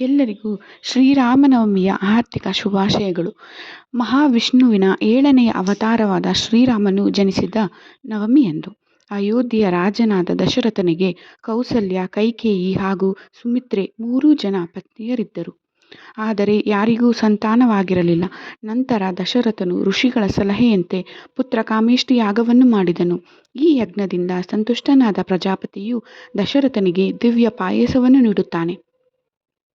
ಎಲ್ಲರಿಗೂ ಶ್ರೀರಾಮನವಮಿಯ ಆರ್ಥಿಕ ಶುಭಾಶಯಗಳು. ಮಹಾವಿಷ್ಣುವಿನ ಏಳನೆಯ ಅವತಾರವಾದ ಶ್ರೀರಾಮನು ಜನಿಸಿದ ನವಮಿಯಂದು ಅಯೋಧ್ಯೆಯ ರಾಜನಾದ ದಶರಥನಿಗೆ ಕೌಸಲ್ಯ, ಕೈಕೇಯಿ ಹಾಗೂ ಸುಮಿತ್ರೆ ಮೂರೂ ಜನ ಪತ್ನಿಯರಿದ್ದರು. ಆದರೆ ಯಾರಿಗೂ ಸಂತಾನವಾಗಿರಲಿಲ್ಲ. ನಂತರ ದಶರಥನು ಋಷಿಗಳ ಸಲಹೆಯಂತೆ ಪುತ್ರ ಕಾಮೇಷ್ಟಿ ಯಾಗವನ್ನು ಮಾಡಿದನು. ಈ ಯಜ್ಞದಿಂದ ಸಂತುಷ್ಟನಾದ ಪ್ರಜಾಪತಿಯು ದಶರಥನಿಗೆ ದಿವ್ಯ ಪಾಯಸವನ್ನು ನೀಡುತ್ತಾನೆ.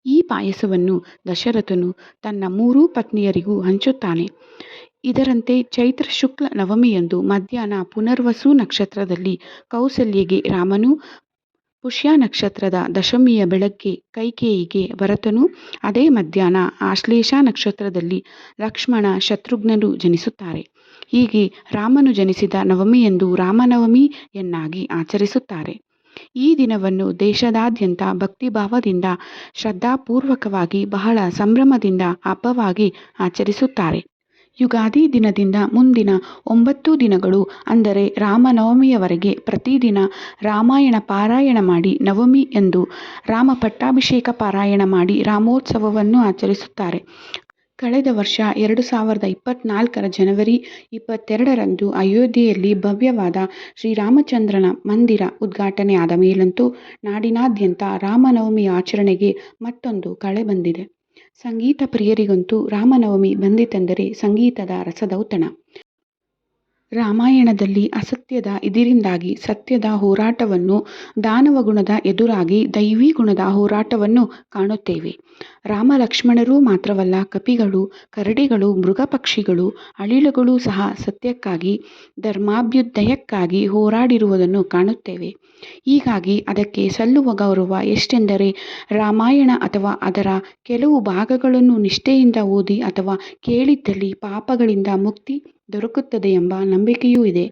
ಈ ಪಾಯಸವನ್ನು ದಶರಥನು ತನ್ನ ಮೂರೂ ಪತ್ನಿಯರಿಗೂ ಹಂಚುತ್ತಾನೆ. ಇದರಂತೆ ಚೈತ್ರ ಶುಕ್ಲ ನವಮಿಯಂದು ಮಧ್ಯಾಹ್ನ ಪುನರ್ವಸು ನಕ್ಷತ್ರದಲ್ಲಿ ಕೌಸಲ್ಯೆಗೆ ರಾಮನು, ಪುಷ್ಯ ನಕ್ಷತ್ರದ ದಶಮಿಯ ಬೆಳಗ್ಗೆ ಕೈಕೇಯಿಗೆ ಭರತನು, ಅದೇ ಮಧ್ಯಾಹ್ನ ಆಶ್ಲೇಷ ನಕ್ಷತ್ರದಲ್ಲಿ ಲಕ್ಷ್ಮಣ ಶತ್ರುಘ್ನರು ಜನಿಸುತ್ತಾರೆ. ಹೀಗೆ ರಾಮನು ಜನಿಸಿದ ನವಮಿಯಂದು ರಾಮನವಮಿಯನ್ನಾಗಿ ಆಚರಿಸುತ್ತಾರೆ. ಈ ದಿನವನ್ನು ದೇಶದಾದ್ಯಂತ ಭಕ್ತಿಭಾವದಿಂದ, ಶ್ರದ್ಧಾಪೂರ್ವಕವಾಗಿ ಬಹಳ ಸಂಭ್ರಮದಿಂದ ಹಬ್ಬವಾಗಿ ಆಚರಿಸುತ್ತಾರೆ. ಯುಗಾದಿ ದಿನದಿಂದ ಮುಂದಿನ ಒಂಬತ್ತು ದಿನಗಳು ಅಂದರೆ ರಾಮನವಮಿಯವರೆಗೆ ಪ್ರತಿದಿನ ರಾಮಾಯಣ ಪಾರಾಯಣ ಮಾಡಿ ನವಮಿ ಎಂದು ರಾಮ ಪಟ್ಟಾಭಿಷೇಕ ಪಾರಾಯಣ ಮಾಡಿ ರಾಮೋತ್ಸವವನ್ನು ಆಚರಿಸುತ್ತಾರೆ. ಕಳೆದ ವರ್ಷ ಎರಡು ಸಾವಿರದ ಇಪ್ಪತ್ನಾಲ್ಕರ ಜನವರಿ ಇಪ್ಪತ್ತೆರಡರಂದು ಅಯೋಧ್ಯೆಯಲ್ಲಿ ಭವ್ಯವಾದ ಶ್ರೀರಾಮಚಂದ್ರನ ಮಂದಿರ ಉದ್ಘಾಟನೆಯಾದ ಮೇಲಂತೂ ನಾಡಿನಾದ್ಯಂತ ರಾಮನವಮಿ ಆಚರಣೆಗೆ ಮತ್ತೊಂದು ಕಳೆ ಬಂದಿದೆ. ಸಂಗೀತ ಪ್ರಿಯರಿಗಂತೂ ರಾಮನವಮಿ ಬಂದಿತೆಂದರೆ ಸಂಗೀತದ ರಸದೌತಣ. ರಾಮಾಯಣದಲ್ಲಿ ಅಸತ್ಯದ ಇದಿರಿಂದಾಗಿ ಸತ್ಯದ ಹೋರಾಟವನ್ನು, ದಾನವ ಗುಣದ ಎದುರಾಗಿ ದೈವೀ ಗುಣದ ಹೋರಾಟವನ್ನು ಕಾಣುತ್ತೇವೆ. ರಾಮ ಲಕ್ಷ್ಮಣರು ಮಾತ್ರವಲ್ಲ, ಕಪಿಗಳು, ಕರಡಿಗಳು, ಮೃಗಪಕ್ಷಿಗಳು, ಅಳಿಲುಗಳು ಸಹ ಸತ್ಯಕ್ಕಾಗಿ, ಧರ್ಮಾಭ್ಯುದಯಕ್ಕಾಗಿ ಹೋರಾಡಿರುವುದನ್ನು ಕಾಣುತ್ತೇವೆ. ಹೀಗಾಗಿ ಅದಕ್ಕೆ ಸಲ್ಲುವ ಗೌರವ ಎಷ್ಟೆಂದರೆ, ರಾಮಾಯಣ ಅಥವಾ ಅದರ ಕೆಲವು ಭಾಗಗಳನ್ನು ನಿಷ್ಠೆಯಿಂದ ಓದಿ ಅಥವಾ ಕೇಳಿದ್ದಲ್ಲಿ ಪಾಪಗಳಿಂದ ಮುಕ್ತಿ ದೊರಕುತ್ತದೆ ಎಂಬ ನಂಬಿಕೆಯೂ ಇದೆ.